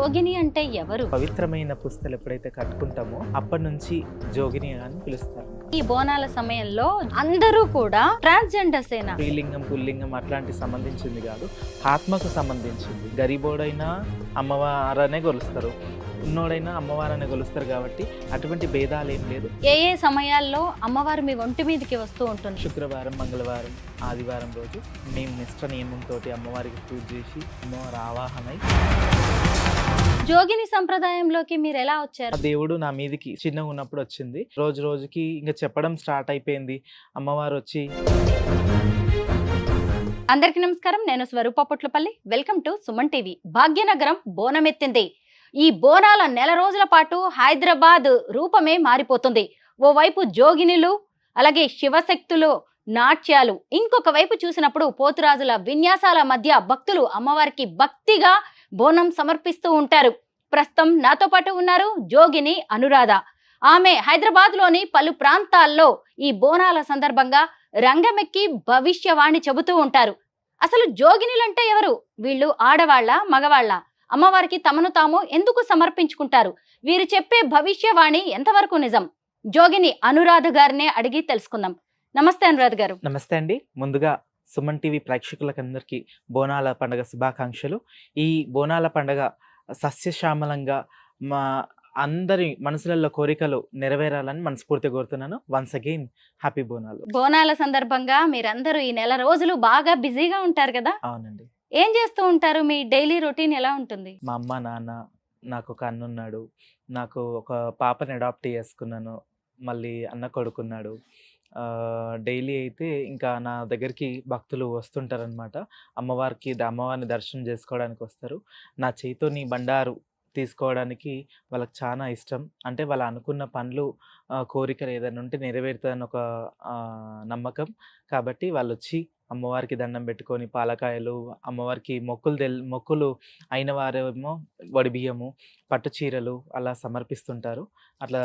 జోగిని అంటే ఎవరు? పవిత్రమైన పుస్తలు ఎప్పుడైతే కట్టుకుంటామో అప్పటి నుంచి జోగిని అని పిలుస్తారు. ఈ బోనాల సమయంలో అందరూ కూడా ట్రాన్స్జెండర్స్ ఏనా స్త్రీలింగం పుల్లింగం అట్లాంటి సంబంధించింది కాదు ఆత్మకు సంబంధించింది. గరీబోడైనా అమ్మవారనే కొలుస్తారు ఉన్నోడైనా అమ్మవారనే కొలుస్తారు కాబట్టి అటువంటి భేదాలు ఏం లేదు. ఏ ఏ సమయాల్లో అమ్మవారు మీ ఒంటి మీదకి వస్తూ ఉంటుంది? శుక్రవారం మంగళవారం ఆదివారం రోజు మేము నిష్ట నియమంతో అమ్మవారికి పూజ చేసి అమ్మవారి ఆవాహనై జోగిని సంప్రదాయంలోకి మీరు ఎలా వచ్చారు? దేవుడు నా మీదికి చిన్నగా ఉన్నప్పుడు వచ్చింది. రోజు రోజుకి ఇంకా చెప్పడం స్టార్ట్ అయిపోయింది. అమ్మవారు వచ్చి అందరికీ నమస్కారం. నేను Swarupa Potlapalli. Welcome to Suman TV. Bhagyanagaram బోనమెత్తింది. ఈ బోనాల నెల రోజుల పాటు హైదరాబాద్ రూపమే మారిపోతుంది. ఓవైపు జోగినిలు అలాగే శివశక్తులు నాట్యాలు. ఇంకొక వైపు చూసినప్పుడు పోతురాజుల విన్యాసాల మధ్య భక్తులు అమ్మవారికి భక్తిగా బోనం సమర్పిస్తూ ఉంటారు. ప్రస్తుతం నాతో పాటు ఉన్నారు జోగిని అనురాధ. ఆమె హైదరాబాద్లోని పలు ప్రాంతాల్లో ఈ బోనాల సందర్భంగా రంగమెక్కి భవిష్యవాణి చెబుతూ ఉంటారు. అసలు జోగినిలంటే ఎవరు? వీళ్ళు ఆడవాళ్ళ మగవాళ్ళ? అమ్మవారికి తమను తాము ఎందుకు సమర్పించుకుంటారు? వీరు చెప్పే భవిష్యవాణి ఎంతవరకు నిజం? జోగిని అనురాధ గారినే అడిగి తెలుసుకుందాం. నమస్తే అనురాధ గారు. నమస్తే అండి. ముందుగా సుమన్ టీవీ ప్రేక్షకులకందరికీ బోనాల పండగ శుభాకాంక్షలు. ఈ బోనాల పండగ సస్యశ్యామలంగా మా అందరి మనసులలో కోరికలు నెరవేరాలని మనస్ఫూర్తిగా కోరుతున్నాను. Once again happy Bonalu. బోనాల సందర్భంగా మీరందరూ ఈ నెల రోజులు బాగా బిజీగా ఉంటారు కదా? అవునండి. ఏం చేస్తూ ఉంటారు? మీ డైలీ రొటీన్ ఎలా ఉంటుంది? మా అమ్మ నాన్న నాకు ఒక అన్న ఉన్నాడు నాకు ఒక పాపని అడాప్ట్ చేసుకున్నాను. మళ్ళీ అన్న కొడుకున్నాడు. డైలీ అయితే ఇంకా నా దగ్గరికి భక్తులు వస్తుంటారనమాట అమ్మవారికి అమ్మవారిని దర్శనం చేసుకోవడానికి వస్తారు. నా చేతితోని బండారు తీసుకోవడానికి వాళ్ళకి చాలా ఇష్టం. అంటే వాళ్ళు అనుకున్న పనులు కోరికలు ఏదైనా ఉంటే నెరవేరుతుందని ఒక నమ్మకం. కాబట్టి వాళ్ళు వచ్చి అమ్మవారికి దండం పెట్టుకొని పాలకాయలు అమ్మవారికి మొక్కులు తెల్ మొక్కులు అయిన వారేమో వడి బియ్యము పట్టు చీరలు అలా సమర్పిస్తుంటారు. అట్లా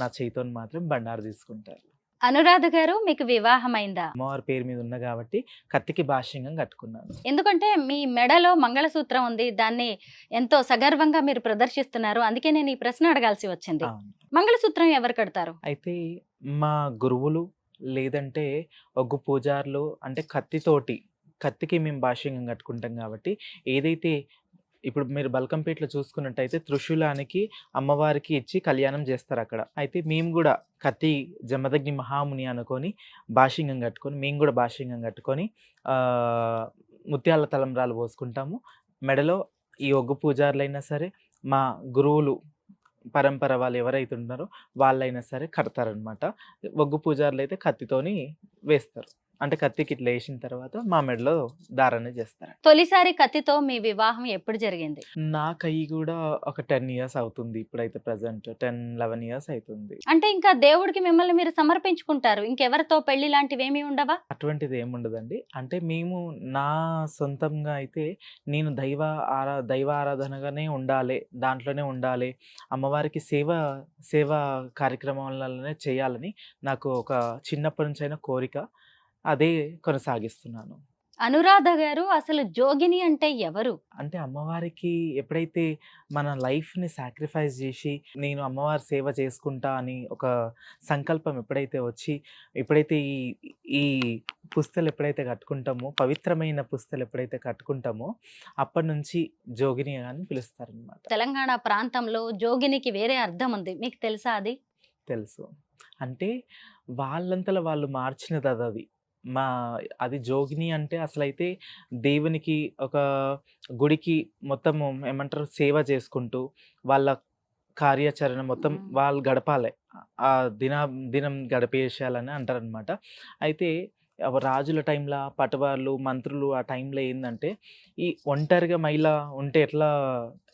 నా చేతితో మాత్రం బండారు తీసుకుంటారు. అనురాధ గారు మీకు వివాహమైందా? అమ్మవారి పేరు మీద ఉన్న కాబట్టి కత్తికి భాష్యంగా కట్టుకున్నాను. ఎందుకంటే మీ మెడలో మంగళసూత్రం ఉంది దాన్ని ఎంతో సగర్వంగా మీరు ప్రదర్శిస్తున్నారు అందుకే నేను ఈ ప్రశ్న అడగాల్సి వచ్చింది. అవును. మంగళసూత్రం ఎవరు కడతారు? అయితే మా గురువులు లేదంటే ఒగ్గు పూజారులు అంటే కత్తితోటి కత్తికి మేము భాష్యంగా కట్టుకుంటాం కాబట్టి ఏదైతే ఇప్పుడు మీరు బల్కంపేటలో చూసుకున్నట్టయితే త్రిశూలానికి అమ్మవారికి ఇచ్చి కళ్యాణం చేస్తారు అక్కడ అయితే మేము కూడా కత్తి జమదగ్ని మహాముని అనుకొని భాషింగం కట్టుకొని మేము కూడా భాషింగం కట్టుకొని ముత్యాల తలంబ్రాలు పోసుకుంటాము. మెడలో ఈ ఒగ్గు పూజారులైనా సరే మా గురువులు పరంపర వాళ్ళు ఎవరైతే ఉన్నారో వాళ్ళైనా సరే కడతారనమాట ఒగ్గు పూజారులు అయితే కత్తితోని వేస్తారు. అంటే కత్తికి ఇట్లా వేసిన తర్వాత మా మెడలో దారాన్ని చేస్తారు. తొలిసారి కత్తితో మీ వివాహం ఎప్పుడు జరిగింది? నాకు అయ్యి కూడా ఒక టెన్ ఇయర్స్ అవుతుంది ఇప్పుడైతే ప్రజెంట్. టెన్ లెవెన్ ఇయర్స్ అవుతుంది. అంటే ఇంకా దేవుడికి మిమ్మల్ని మీరు సమర్పించుకుంటారు. ఇంకెవరితో పెళ్ళి లాంటివి ఏమీ ఉండవా? అటువంటిది ఏముండదండి అంటే మేము నా సొంతంగా అయితే నేను దైవ ఆరా దైవ ఆరాధనగానే ఉండాలి దాంట్లోనే ఉండాలి అమ్మవారికి సేవ సేవ కార్యక్రమాలనే చేయాలని నాకు ఒక చిన్నప్పటి నుంచి అయిన కోరిక. అదే కొనసాగిస్తున్నాను. అనురాధ గారు అసలు జోగిని అంటే ఎవరు? అంటే అమ్మవారికి ఎప్పుడైతే మన లైఫ్ని సాక్రిఫైస్ చేసి నేను అమ్మవారి సేవ చేసుకుంటా అని ఒక సంకల్పం ఎప్పుడైతే వచ్చి ఎప్పుడైతే ఈ ఈ పుస్తలు ఎప్పుడైతే కట్టుకుంటామో పవిత్రమైన పుస్తలు ఎప్పుడైతే కట్టుకుంటామో అప్పటి నుంచి జోగిని అని పిలుస్తారనమాట తెలంగాణ ప్రాంతంలో జోగినికి వేరే అర్థం ఉంది. మీకు తెలుసా అది? తెలుసు. అంటే వాళ్ళంతలో వాళ్ళు మార్చినది అది అది. మా అది జోగిని అంటే అసలైతే దేవునికి ఒక గుడికి మొత్తం ఏమంటారు? సేవ చేసుకుంటూ వాళ్ళ కార్యాచరణ మొత్తం. వాళ్ళు గడపాలి. ఆ దిన దినం గడిపేసేయాలని అంటారనమాట. అయితే రాజుల టైంలో పటవాళ్ళు మంత్రులు ఆ టైంలో ఏంటంటే ఈ ఒంటరిగా మహిళ ఉంటే ఎట్లా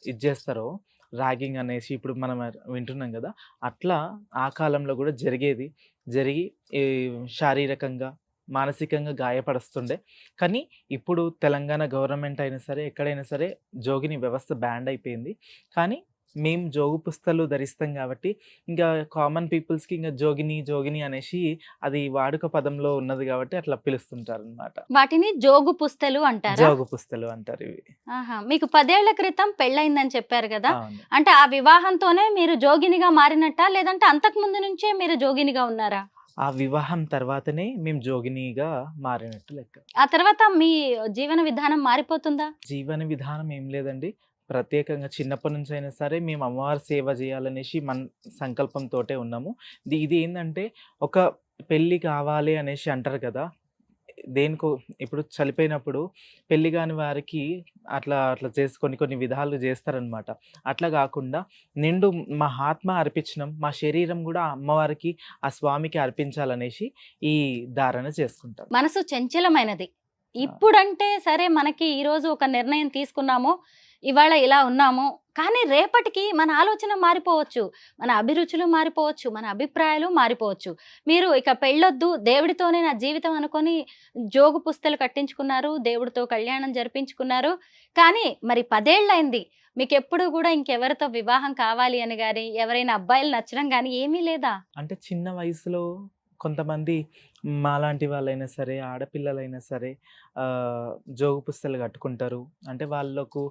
ఇది చేస్తారో ర్యాగింగ్ అనేసి ఇప్పుడు మనం వింటున్నాం కదా అట్లా ఆ కాలంలో కూడా జరిగేది. జరిగి ఈ శారీరకంగా మానసికంగా గాయపరుస్తుండే కానీ ఇప్పుడు తెలంగాణ గవర్నమెంట్ అయినా సరే ఎక్కడైనా సరే జోగిని వ్యవస్థ బ్యాండ్ అయిపోయింది. కానీ మేము జోగు పుస్తలు ధరిస్తాం కాబట్టి ఇంకా కామన్ పీపుల్స్కి ఇంకా జోగిని జోగిని అనేసి అది వాడుక పదంలో ఉన్నది కాబట్టి అట్లా పిలుస్తుంటారు అనమాట వాటిని జోగు పుస్తలు అంటారా? జోగు పుస్తలు అంటారు ఇవి. ఆహా! మీకు పదేళ్ళ క్రితం పెళ్ళయిందని చెప్పారు కదా. అంటే ఆ వివాహంతోనే మీరు జోగినిగా మారినట్టా? లేదంటే అంతకు ముందు నుంచే మీరు జోగినిగా ఉన్నారా? ఆ వివాహం తర్వాతనే మేము జోగినిగా మారినట్టు లెక్క. ఆ తర్వాత మీ జీవన విధానం మారిపోతుందా? జీవన విధానం ఏం లేదండి. ప్రత్యేకంగా చిన్నప్పటి నుంచి అయినా సరే మేము అమ్మవారి సేవ చేయాలనేసి మన సంకల్పంతో ఉన్నాము. ఇది ఇది ఏంటంటే ఒక పెళ్ళి కావాలి అనేసి అంటారు కదా దేనికో ఇప్పుడు చనిపోయినప్పుడు పెళ్ళి కాని వారికి అట్లా అట్లా చేసి కొన్ని కొన్ని విధాలు చేస్తారనమాట. అట్లా కాకుండా నిండు మా ఆత్మ అర్పించడం మా శరీరం కూడా అమ్మవారికి ఆ స్వామికి అర్పించాలనేసి ఈ ధారణ చేసుకుంటాం. మనసు చంచలమైనది. ఇప్పుడంటే సరే మనకి ఈ రోజు ఒక నిర్ణయం తీసుకున్నాము ఇవాళ ఇలా ఉన్నాము కానీ రేపటికి మన ఆలోచన మారిపోవచ్చు. మన అభిరుచులు మారిపోవచ్చు. మన అభిప్రాయాలు మారిపోవచ్చు. మీరు ఇక పెళ్ళొద్దు. దేవుడితోనే నా జీవితం అనుకొని జోగు పుస్తలు కట్టించుకున్నారు. దేవుడితో కళ్యాణం జరిపించుకున్నారు. కానీ మరి పదేళ్ళైంది. మీకు ఎప్పుడు కూడా ఇంకెవరితో వివాహం కావాలి అని కానీ ఎవరైనా అబ్బాయిలు నచ్చడం కానీ ఏమీ లేదా? అంటే చిన్న వయసులో కొంతమంది మాలాంటి వాళ్ళైనా సరే ఆడపిల్లలైనా సరే జోగు పుస్తలు కట్టుకుంటారు. అంటే వాళ్ళకు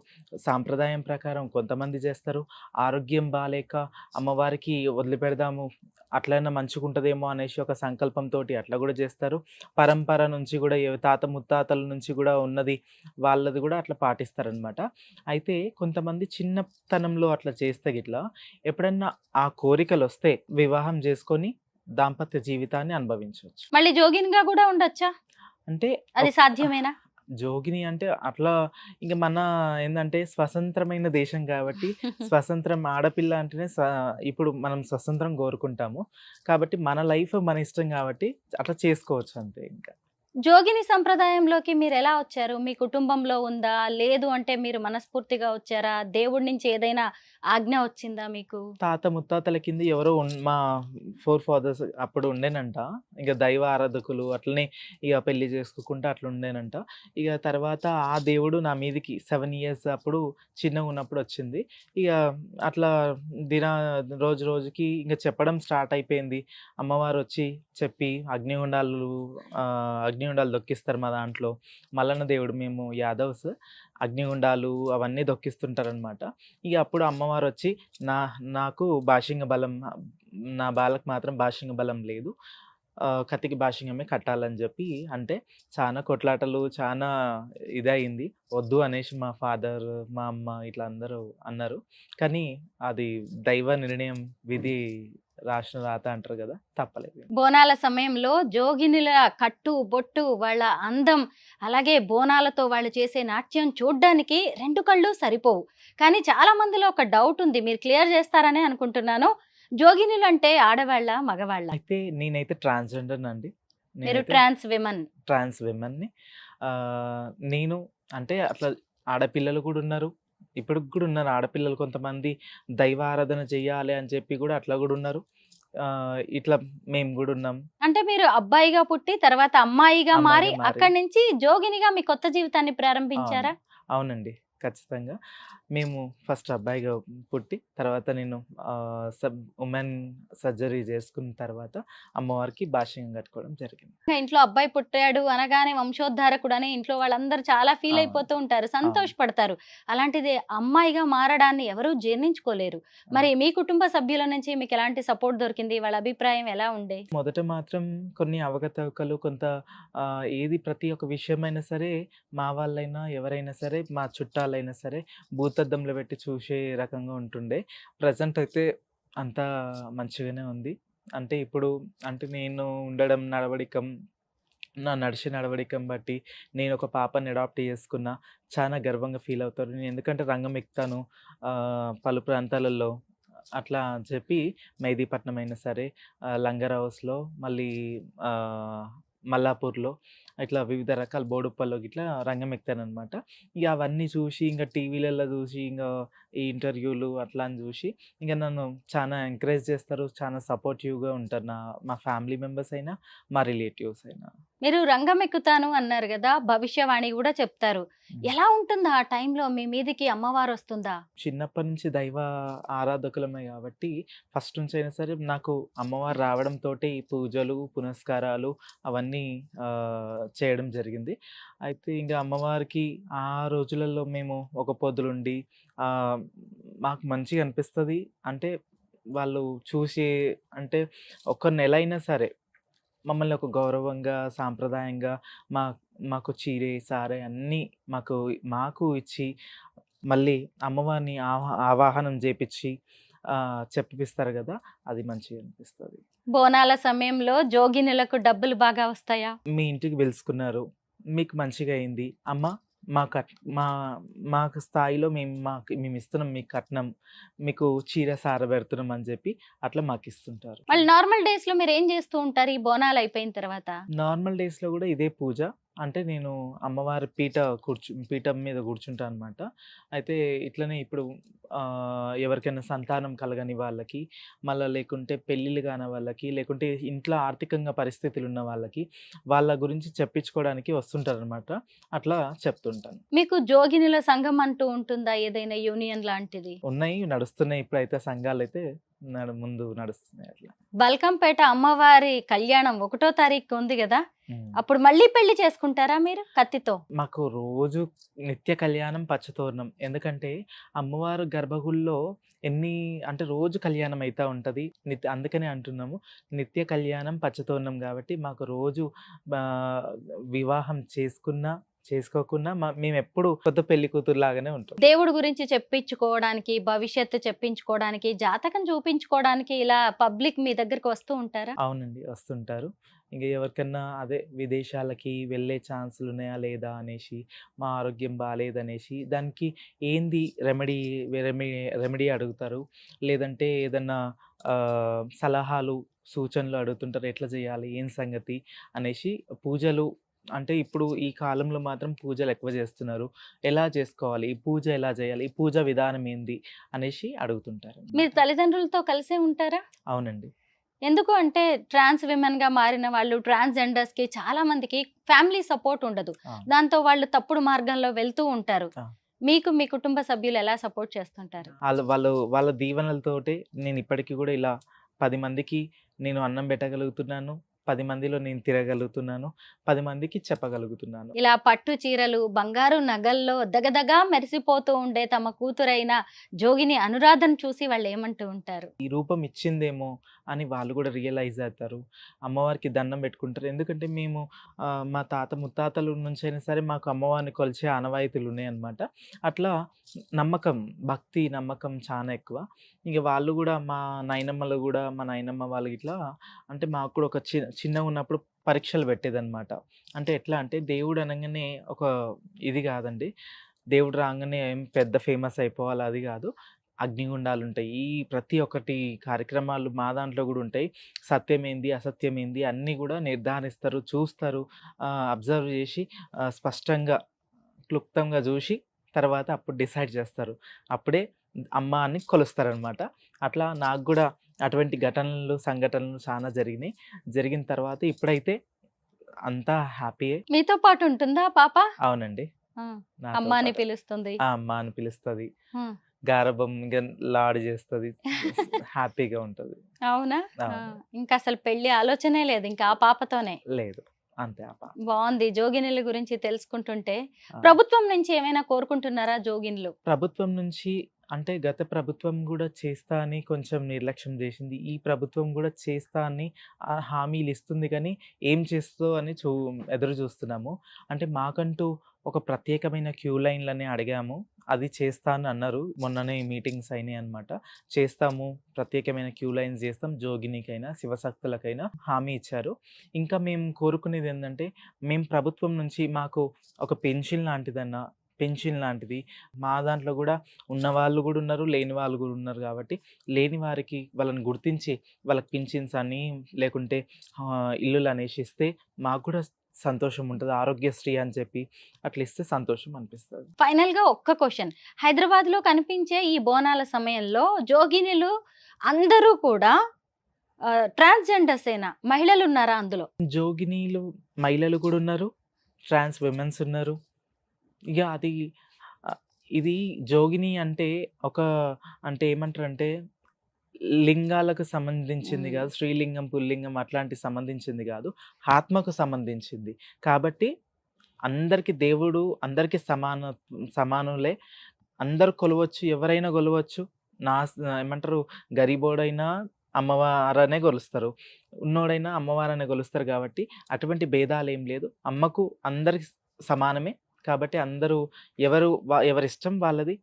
సాంప్రదాయం ప్రకారం కొంతమంది చేస్తారు. ఆరోగ్యం బాగాలేక అమ్మవారికి వదిలిపెడదాము అట్లయినా మంచుకుంటుందేమో అనేసి ఒక సంకల్పంతో అట్లా కూడా చేస్తారు. పరంపర నుంచి కూడా తాత ముత్తాతల నుంచి కూడా ఉన్నది వాళ్ళది కూడా అట్లా పాటిస్తారనమాట. అయితే కొంతమంది చిన్నతనంలో అట్లా చేస్తే గిట్లా ఎప్పుడన్నా ఆ కోరికలు వస్తే వివాహం చేసుకొని దాంపత్య జీవితాన్ని అనుభవించవచ్చు. మళ్ళీ జోగినిగా కూడా ఉండొచ్చా? అంటే అది సాధ్యమేనా? జోగిని అంటే అట్లా ఇంకా మన ఏంటంటే స్వతంత్రమైన దేశం కాబట్టి స్వతంత్రం ఆడపిల్ల అంటేనే ఇప్పుడు మనం స్వతంత్రం కోరుకుంటాము. కాబట్టి మన లైఫ్ మన ఇష్టం కాబట్టి అట్లా చేసుకోవచ్చు అంతే ఇంకా. జోగిని సంప్రదాయంలోకి మీరు ఎలా వచ్చారు? మీ కుటుంబంలో ఉందా? లేదు అంటే మీరు మనస్ఫూర్తిగా వచ్చారా? దేవుడి నుంచి ఏదైనా ఆజ్ఞ వచ్చిందా మీకు? తాత ముత్తాతల కింద ఎవరో మా ఫోర్ ఫాదర్స్ అప్పుడు ఉండేనంట. ఇక దైవ ఆరాధకులు అట్లనే ఇక పెళ్ళి చేసుకోకుండా అట్లా ఉండేనంట. ఇక తర్వాత ఆ దేవుడు నా మీదికి సెవెన్ ఇయర్స్ అప్పుడు చిన్నగా ఉన్నప్పుడు వచ్చింది. ఇక అట్లా దిన రోజు రోజుకి ఇంకా చెప్పడం స్టార్ట్ అయిపోయింది. అమ్మవారు వచ్చి చెప్పి అగ్నిగుండాలు అగ్నిగుండాలు దొక్కిస్తారు మా దాంట్లో. మల్లన్న దేవుడు మేము యాదవ్స్. అగ్నిగుండాలు అవన్నీ దొక్కిస్తుంటారనమాట ఇక అప్పుడు అమ్మవారు వచ్చి నా నాకు భాషింగ బలం నా బాలకు మాత్రం భాషింగ బలం లేదు. కత్తికి భాషింగమే కట్టాలని చెప్పి అంటే చాలా కొట్లాటలు చాలా ఇదయింది. వద్దు అనేసి మా ఫాదర్ మా అమ్మ ఇట్లా అందరూ అన్నారు. కానీ అది దైవ నిర్ణయం విధి రాసిన రాత అంటారు కదా తప్పలేదు. బోనాల సమయంలో జోగినుల కట్టు బొట్టు వాళ్ళ అందం అలాగే బోనాలతో వాళ్ళు చేసే నాట్యం చూడ్డానికి రెండు కళ్ళు సరిపోవు. కానీ చాలా మందిలో ఒక డౌట్ ఉంది మీరు క్లియర్ చేస్తారని అనుకుంటున్నాను. జోగినులు అంటే ఆడవాళ్ళ మగవాళ్ళ? అయితే నేనైతే ట్రాన్స్జెండర్ అండి మీరు ట్రాన్స్ విమన్ ట్రాన్స్ విమెన్ని నేను అంటే అట్లా ఆడపిల్లలు కూడా ఉన్నారు ఇప్పుడు కూడా ఉన్నారు. ఆడపిల్లలు కొంతమంది దైవ ఆరాధన చెయ్యాలి అని చెప్పి కూడా అట్లా కూడా ఉన్నారు. ఇట్లా మేము కూడా ఉన్నాం. అంటే మీరు అబ్బాయిగా పుట్టి తర్వాత అమ్మాయిగా మారి. అక్కడి నుంచి జోగినిగా మీ కొత్త జీవితాన్ని ప్రారంభించారా? అవును. అవునండి. ఖచ్చితంగా. మేము ఫస్ట్ అబ్బాయిగా పుట్టి తర్వాత నేను సబ్ ఉమెన్ సర్జరీ చేసుకున్న తర్వాత అమ్మవారికి భాష్యం కట్టుకోవడం జరిగింది. ఇంట్లో అబ్బాయి పుట్టాడు అనగానే వంశోద్ధారకుడు అని ఇంట్లో వాళ్ళందరూ చాలా ఫీల్. అయిపోతూ ఉంటారు సంతోషపడతారు. అలాంటిది అమ్మాయిగా మారడాన్ని ఎవరూ జీర్ణించుకోలేరు. మరి మీ కుటుంబ సభ్యుల నుంచి మీకు ఎలాంటి సపోర్ట్ దొరికింది? వాళ్ళ అభిప్రాయం ఎలా ఉండే? మొదట మాత్రం కొన్ని అవకతవకలు కొంత ఏది ప్రతి ఒక్క విషయమైనా సరే మా వాళ్ళైనా ఎవరైనా సరే మా చుట్టాలైనా సరే భూతద్దంలో పెట్టి చూసే రకంగా ఉంటుండే. ప్రజెంట్ అయితే అంతా మంచిగానే ఉంది. అంటే ఇప్పుడు అంటే నేను ఉండడం నడవడికం నా నడిచే నడవడికం బట్టి నేను ఒక పాపని అడాప్ట్ చేసుకున్నా చాలా గర్వంగా ఫీల్ అవుతారు. నేను ఎందుకంటే రంగం ఎక్కుతాను పలు ప్రాంతాలలో. అట్లా అని చెప్పి మెహదీపట్నం అయినా సరే లంగర్ హౌస్లో మళ్ళీ మల్లాపూర్లో ఇట్లా వివిధ రకాల బోడుప్పల్లో ఇట్లా రంగం ఎక్కుతారనమాట. ఇక అవన్నీ చూసి ఇంకా టీవీలలో చూసి ఇంకా ఈ ఇంటర్వ్యూలు అట్లా అని చూసి ఇంకా నన్ను చాలా ఎంకరేజ్ చేస్తారు చాలా సపోర్టివ్గా ఉంటారు నా మా ఫ్యామిలీ మెంబర్స్ అయినా మా రిలేటివ్స్ అయినా. మీరు రంగం ఎక్కుతాను అన్నారు కదా భవిష్యవాణి కూడా చెప్తారు. ఎలా ఉంటుంది ఆ టైంలో మీ మీదికి అమ్మవారు వస్తుందా? చిన్నప్పటి నుంచి దైవ ఆరాధకులమే కాబట్టి ఫస్ట్ నుంచి అయినా సరే నాకు అమ్మవారు రావడంతో పూజలు పునస్కారాలు అవన్నీ చేయడం జరిగింది. అయితే ఇంకా అమ్మవారికి ఆ రోజులలో మేము ఒక పొద్దులుండి మాకు మంచిగా అనిపిస్తుంది. అంటే వాళ్ళు చూసి అంటే ఒక నెల అయినా సరే మమ్మల్ని ఒక గౌరవంగా సాంప్రదాయంగా మా మాకు చీరే సారే అన్నీ మాకు మాకు ఇచ్చి మళ్ళీ అమ్మవారిని ఆవా ఆవాహనం చేపించి చెప్పిస్తారు కదా అది మంచిగా అనిపిస్తుంది. బోనాల సమయంలో జోగినులకు డబ్బులు బాగా వస్తాయా? మీ ఇంటికి పిలుచుకున్నారు మీకు మంచిగా అయింది. అమ్మ మా కట్ మా మాకు స్థాయిలో మేము మాకు మేము ఇస్తున్నాం మీకు కట్నం మీకు చీర సార పెడుతున్నాం అని చెప్పి అట్లా మాకు ఇస్తుంటారు. మళ్ళీ నార్మల్ డేస్లో మీరు ఏం చేస్తూ ఉంటారు? ఈ బోనాలు అయిపోయిన తర్వాత? నార్మల్ డేస్లో కూడా ఇదే పూజ. అంటే నేను అమ్మవారి పీట కూర్చు పీఠం మీద కూర్చుంటాను అనమాట అయితే ఇట్లనే ఇప్పుడు ఎవరికైనా సంతానం కలగని వాళ్ళకి మళ్ళీ లేకుంటే పెళ్ళిళ్ళు కాని వాళ్ళకి లేకుంటే ఇంట్లో ఆర్థికంగా పరిస్థితులు ఉన్న వాళ్ళకి వాళ్ళ గురించి చెప్పించుకోవడానికి వస్తుంటారు అనమాట అట్లా చెప్తుంటాను. మీకు జోగినుల సంఘం అంటూ ఉంటుందా? ఏదైనా యూనియన్ లాంటిది? ఉన్నాయి నడుస్తున్నాయి ఇప్పుడైతే సంఘాలు అయితే ముందు నడుస్తున్నాయి అట్లా. బల్కంపేట అమ్మవారి కళ్యాణం ఒకటో తారీఖు ఉంది కదా. అప్పుడు మళ్ళీ పెళ్ళి చేసుకుంటారా మీరు కత్తితో? మాకు రోజు నిత్య కళ్యాణం పచ్చతోరణం. ఎందుకంటే అమ్మవారు గర్భగుడిలో ఎన్ని అంటే రోజు కళ్యాణం అవుతా ఉంటుంది. నిత్య అందుకనే అంటున్నాము. నిత్య కళ్యాణం పచ్చతోరణం కాబట్టి మాకు రోజు వివాహం చేసుకున్నా చేసుకోకున్నా మా మేము ఎప్పుడు కొత్త పెళ్ళి కూతురు లాగానే ఉంటాం. దేవుడి గురించి చెప్పించుకోవడానికి భవిష్యత్తు చెప్పించుకోవడానికి జాతకం చూపించుకోవడానికి ఇలా పబ్లిక్ మీ దగ్గరికి వస్తూ ఉంటారా? అవునండి వస్తుంటారు. ఇంకా ఎవరికన్నా అదే విదేశాలకి వెళ్ళే ఛాన్సులు ఉన్నాయా లేదా అనేసి మా ఆరోగ్యం బాగాలేదనేసి దానికి ఏంది రెమెడీ రెమెడీ రెమెడీ అడుగుతారు? లేదంటే ఏదన్నా ఆ, సలహాలు సూచనలు అడుగుతుంటారు ఎట్లా చేయాలి ఏం సంగతి అనేసి పూజలు అంటే ఇప్పుడు ఈ కాలంలో మాత్రం పూజలు ఎక్కువ చేస్తున్నారు. ఎలా చేసుకోవాలి? ఈ పూజ ఎలా చేయాలి? ఈ పూజ విధానం ఏంది? అనేసి అడుగుతుంటారు మీరు తల్లిదండ్రులతో కలిసే ఉంటారా? అవునండి. ఎందుకు అంటే ట్రాన్స్ విమెన్గా మారిన వాళ్ళు ట్రాన్స్జెండర్స్కి చాలా మందికి ఫ్యామిలీ సపోర్ట్ ఉండదు. దాంతో వాళ్ళు తప్పుడు మార్గంలో వెళ్తూ ఉంటారు. మీకు మీ కుటుంబ సభ్యులు ఎలా సపోర్ట్ చేస్తుంటారు? వాళ్ళ వాళ్ళు వాళ్ళ దీవెనలతోటి నేను ఇప్పటికీ కూడా ఇలా పది మందికి నేను అన్నం పెట్టగలుగుతున్నాను. పది మందిలో నేను తిరగలుగుతున్నాను పది మందికి చెప్పగలుగుతున్నాను. ఇలా పట్టు చీరలు బంగారు నగల్లో దగదగా మెరిసిపోతూ ఉండే తమ కూతురైన జోగిని అనురాధను చూసి వాళ్ళు ఏమంటూ ఉంటారు? ఈ రూపం ఇచ్చిందేమో అని వాళ్ళు కూడా రియలైజ్ అవుతారు. అమ్మవారికి దండం పెట్టుకుంటారు. ఎందుకంటే మేము మా తాత ముత్తాతల నుంచి అయినా సరే మాకు అమ్మవారిని కొలిచే ఆనవాయితీలు ఉన్నాయన్నమాట. అట్లా నమ్మకం భక్తి నమ్మకం చాలా ఎక్కువ. ఇంక వాళ్ళు కూడా మా నాయనమ్మలు కూడా మా నాయనమ్మ వాళ్ళు ఇట్లా అంటే మాకు కూడా ఒక చిన్న చిన్నగా ఉన్నప్పుడు పరీక్షలు పెట్టేదన్నమాట. అంటే ఎట్లా అంటే దేవుడు అనగానే ఒక ఇది కాదండి. దేవుడు రాగానే ఏం పెద్ద ఫేమస్ అయిపోవాలి అది కాదు. అగ్నిగుండాలు ఉంటాయి ఈ ప్రతి ఒక్కటి కార్యక్రమాలు మా దాంట్లో కూడా ఉంటాయి. సత్యం ఏంది అసత్యం ఏంది అన్నీ కూడా నిర్ధారిస్తారు చూస్తారు అబ్జర్వ్ చేసి స్పష్టంగా క్లుప్తంగా చూసి తర్వాత అప్పుడు డిసైడ్ చేస్తారు. అప్పుడే అమ్మ అని కొలుస్తారనమాట. అట్లా నాకు కూడా అటువంటి ఘటనలు సంఘటనలు చాలా జరిగినాయి. జరిగిన తర్వాత ఇప్పుడైతే అంతా హ్యాపీయే. మీతో పాటు ఉంటుందా పాప? అవునండి. ఆ, నాతో అమ్మ అని పాటు. పిలుస్తుంది. అమ్మ అని పిలుస్తుంది. గారభం ఇంకా లాడ్ చేస్తుంది. హ్యాపీగా ఉంటుంది. అవునా. ఇంకా అసలు పెళ్ళి ఆలోచనే లేదు ఇంకా ఆ పాపతోనే. లేదు అంతే బాగుంది జోగినుల గురించి తెలుసుకుంటుంటే. ప్రభుత్వం నుంచి ఏమైనా కోరుకుంటున్నారా జోగిన్లు? ప్రభుత్వం నుంచి అంటే గత ప్రభుత్వం కూడా చేస్తా అని కొంచెం నిర్లక్ష్యం చేసింది ఈ ప్రభుత్వం కూడా చేస్తా అని ఆ హామీలు ఇస్తుంది కానీ ఏం చేస్తుందో అని చూ ఎదురు చూస్తున్నాము అంటే మాకంటూ ఒక ప్రత్యేకమైన క్యూ లైన్లని అడిగాము. అది చేస్తా అని అన్నారు. మొన్ననే మీటింగ్స్ అయినాయి అనమాట చేస్తాము. ప్రత్యేకమైన క్యూ లైన్స్ చేస్తాం. జోగినికైనా శివశక్తులకైనా హామీ ఇచ్చారు. ఇంకా మేము కోరుకునేది ఏంటంటే మేము ప్రభుత్వం నుంచి మాకు ఒక పెన్షన్ లాంటిదన్నా పెన్షన్ లాంటిది. మా దాంట్లో కూడా ఉన్న వాళ్ళు కూడా ఉన్నారు లేని వాళ్ళు కూడా ఉన్నారు కాబట్టి లేని వారికి వాళ్ళని గుర్తించి వాళ్ళకి పింఛన్స్ అని లేకుంటే ఇల్లులు అనేసి ఇస్తే మాకు కూడా సంతోషం ఉంటుంది. ఆరోగ్యశ్రీ అని చెప్పి అట్లా ఇస్తే సంతోషం అనిపిస్తుంది. ఫైనల్గా ఒక్క క్వశ్చన్. హైదరాబాద్లో కనిపించే ఈ బోనాల సమయంలో జోగినులు అందరూ కూడా ట్రాన్స్జెండర్స్ అయినా మహిళలు ఉన్నారా అందులో? జోగినీలు మహిళలు కూడా ఉన్నారు. ట్రాన్స్ విమెన్స్ ఉన్నారు. ఇక అది ఇది జోగిని అంటే ఒక అంటే ఏమంటారు అంటే లింగాలకు సంబంధించింది. కాదు స్త్రీలింగం పుల్లింగం అట్లాంటి సంబంధించింది కాదు ఆత్మకు సంబంధించింది. కాబట్టి అందరికి దేవుడు అందరికి సమాన సమానులే. అందరు కొలవచ్చు ఎవరైనా కొలవచ్చు నా ఏమంటారు గరీబోడైనా అమ్మవారనే కొలుస్తారు ఉన్నోడైనా అమ్మవారనే కొలుస్తారు కాబట్టి అటువంటి భేదాలు ఏం లేదు. అమ్మకు అందరికి సమానమే కాబట్టి అందరూ ఎవరు వా- ఎవరి ఇష్టం వాళ్ళది.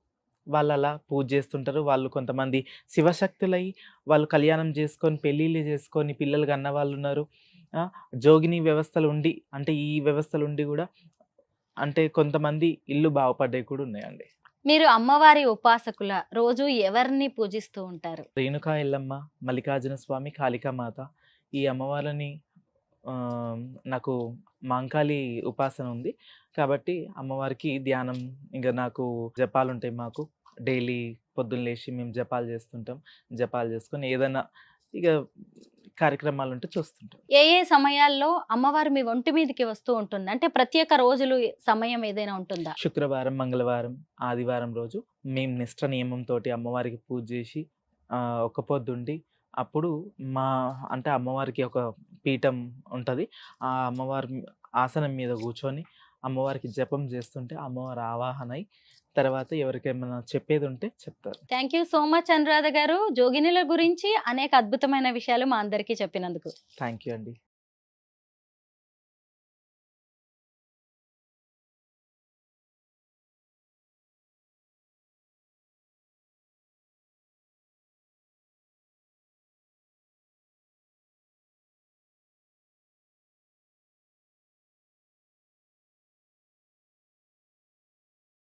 వాళ్ళు అలా పూజ చేస్తుంటారు. వాళ్ళు కొంతమంది శివశక్తులై వాళ్ళు కళ్యాణం చేసుకొని పెళ్ళిళ్ళు చేసుకొని పిల్లలు కన్న వాళ్ళు ఉన్నారు. జోగిని వ్యవస్థలు ఉండి అంటే ఈ వ్యవస్థలు ఉండి కూడా అంటే కొంతమంది ఇల్లు బాగుపడ్డాయి కూడా ఉన్నాయండి. మీరు అమ్మవారి ఉపాసకుల రోజు ఎవరిని పూజిస్తూ ఉంటారు? రేణుకా ఎల్లమ్మ మల్లికార్జున స్వామి కాళికామాత ఈ అమ్మవారిని నాకు మాంకాళి ఉపాసన ఉంది. కాబట్టి అమ్మవారికి ధ్యానం ఇంకా నాకు జపాలు ఉంటాయి మాకు. డైలీ పొద్దున్న లేచి మేము జపాలు చేస్తుంటాం. జపాలు చేసుకొని ఏదైనా ఇక కార్యక్రమాలు ఉంటే చూస్తుంటాం. ఏ ఏ సమయాల్లో అమ్మవారు మీ ఒంటి మీదకి వస్తూ ఉంటుంది? అంటే ప్రత్యేక రోజులు సమయం ఏదైనా ఉంటుందా? శుక్రవారం మంగళవారం ఆదివారం రోజు మేము నిష్ట నియమంతో అమ్మవారికి పూజ చేసి ఒక్క పొద్దుండి అప్పుడు మా అంటే అమ్మవారికి ఒక పీఠం ఉంటుంది. ఆ అమ్మవారి ఆసనం మీద కూర్చొని అమ్మవారికి జపం చేస్తుంటే అమ్మవారు ఆవాహన అయి తర్వాత ఎవరికైనా చెప్పేది ఉంటే చెప్తారు. Thank you so much Anuradha garu. జోగినుల గురించి అనేక అద్భుతమైన విషయాలు మా అందరికీ చెప్పినందుకు. థ్యాంక్ యూ అండి.